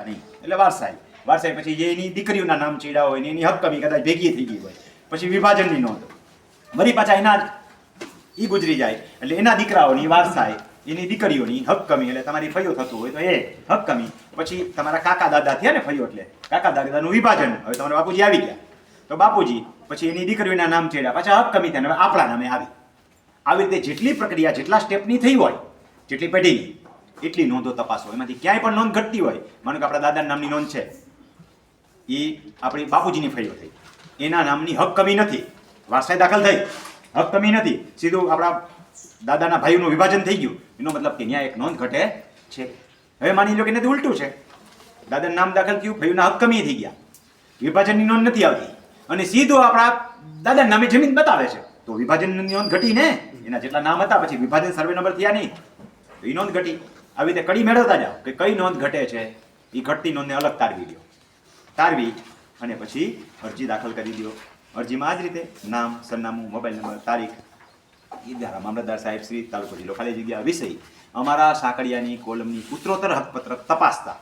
શકતા નહીં. એટલે વારસાઈ. વારસાઈ પછી જે એની દીકરીઓના નામ ચીડા હોય ને એની હક્કમી કદાચ ભેગી થઈ ગઈ હોય, પછી વિભાજનની નોંધ. વળી પાછા એના એ ગુજરી જાય. એટલે એના દીકરાઓની વારસાઈ, એની દીકરીઓની હક્કમી, એટલે તમારી ફયો થતું હોય તો એ હક્કમી. પછી તમારા કાકા દાદા થયા ને ફયો એટલે, કાકા દાદાનું વિભાજન. હવે તમારા બાપુજી આવી ગયા. તો બાપુજી પછી એની દીકરીઓના નામ ચેડ્યા. પાછા હક્કમી થયા હવે આપણા નામે આવી. આવી રીતે જેટલી પ્રક્રિયા, જેટલા સ્ટેપની થઈ હોય, જેટલી પેઢીની એટલી નોંધો તપાસો. એમાંથી ક્યાંય પણ નોંધ ઘટતી હોય, માનો કે આપણા દાદાના નામની નોંધ છે એ આપણી બાપુજીની ફળીઓ થઈ. એના નામની હક કમી નથી. વારસાઈ દાખલ થઈ. હક કમી નથી. સીધું આપણા દાદાના ભાઈઓનું વિભાજન થઈ ગયું. એનો મતલબ કે ત્યાં એક નોંધ ઘટે છે. હવે માની લો કે નથી ઉલટું છે. દાદાનું નામ દાખલ થયું, ભાઈઓના હક કમી થઈ ગયા. વિભાજનની નોંધ નથી આવતી. અને સીધું આપણા દાદાના નામે જમીન બતાવે છે. તો વિભાજનની નોંધ ઘટી ને એના જેટલા નામ હતા, પછી વિભાજન સર્વે નંબર થયા નહીં. તો એ નોંધ ઘટી. આવી રીતે કડી મેળવતા જાઓ કે કઈ નોંધ ઘટે છે એ ઘટતી નોંધને અલગ તારવી દો તારવી અને પછી અરજી દાખલ કરી દો અરજીમાં આ જ રીતે નામ, સરનામું, મોબાઈલ નંબર, તારીખ એ દ્વારા મામલતદાર સાહેબ શ્રી તાલુકો જિલ્લો ખાલી જગ્યા વિષય. અમારા સાકડિયાની કોલમની ઉત્તરોત્તર હકપત્રક તપાસતા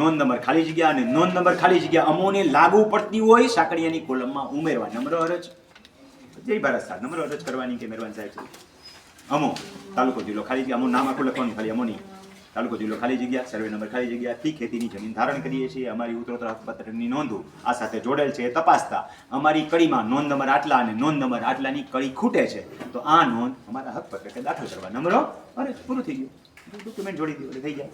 નોંધ નંબર ખાલી જગ્યા અને નોંધ નંબર ખાલી જગ્યા અમોને લાગુ પડતી હોય સાકડિયાની કોલમમાં ઉમેરવા. નંબર અરજ. જય ભારત સાહેબ નંબર અરજ કરવાની કે મહેરબાન સાહેબ. અમો, તાલુકો જિલ્લો ખાલી જગ્યા. અમો નામ આખું લખવાનું ખાલી અમોની તાલુકો જિલ્લો ખાલી જગ્યા, સર્વે નંબર ખાલી જગ્યાથી ખેતીની જમીન ધારણ કરીએ છીએ. અમારી ઉત્તરોત્તર હકપત્રની નોંધો આ સાથે જોડેલ છે, તપાસતા. અમારી કડીમાં નોંધ નંબર આટલા અને નોંધ નંબર આટલાની કડી ખૂટે છે. તો આ નોંધ અમારા હકપત્ર કે દાખલ કરવા. નંબરો? અરે, પૂરું થઈ ગયું. ડોક્યુમેન્ટ જોડી દીધું થઈ જાય.